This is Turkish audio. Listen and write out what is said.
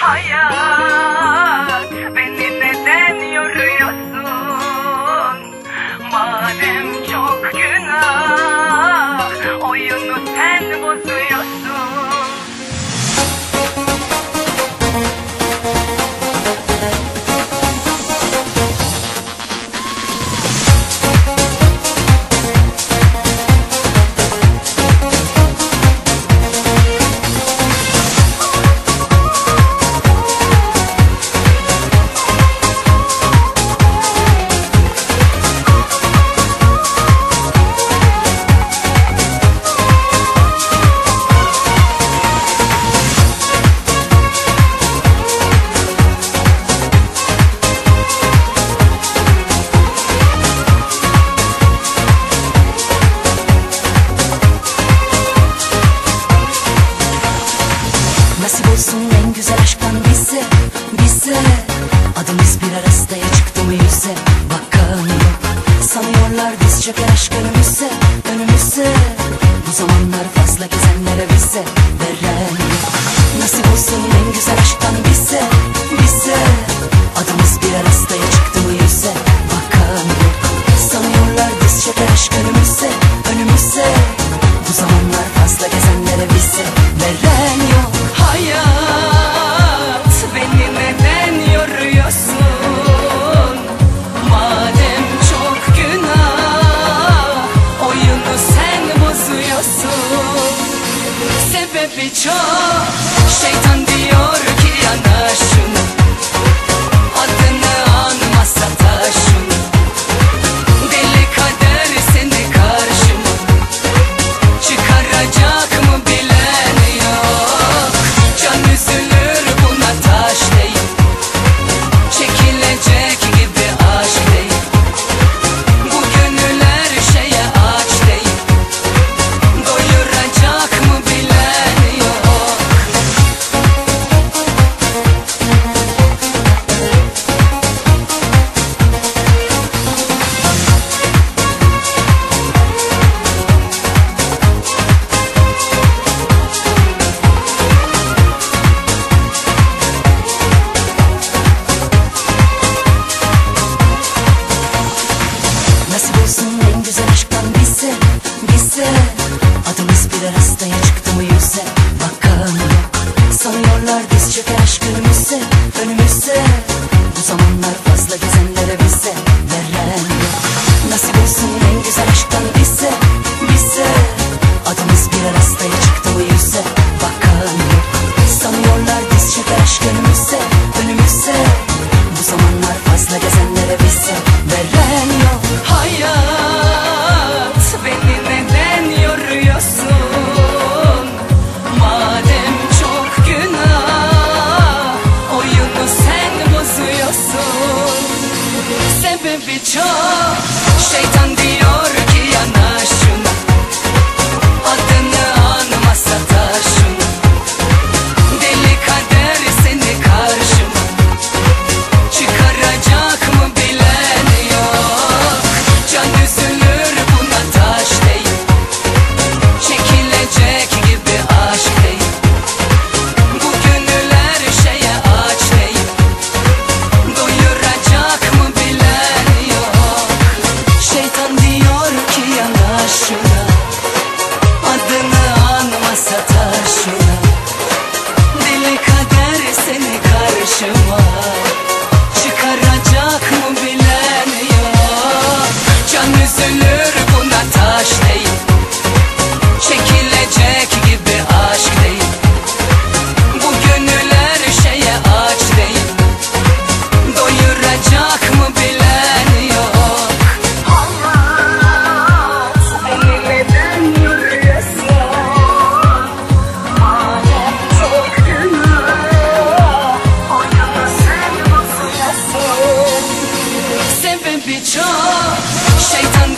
唐呀。啊 Nasip olsun en güzel aşktan bize, bize Adımız bir arasaya çıktı mı yüze Bakan yok. Sanıyorlar diz çöker aşk önümüze, önümüze Bu zamanlar fazla gezenlere bize veren Nasip olsun en güzel aşktan bize, bize 谁贪 zamanlar diz çöker aşk önümüzde, Bu zamanlar fazla gezenlere bize veren yok Nasip olsun en güzel aşktan should bir Şeytan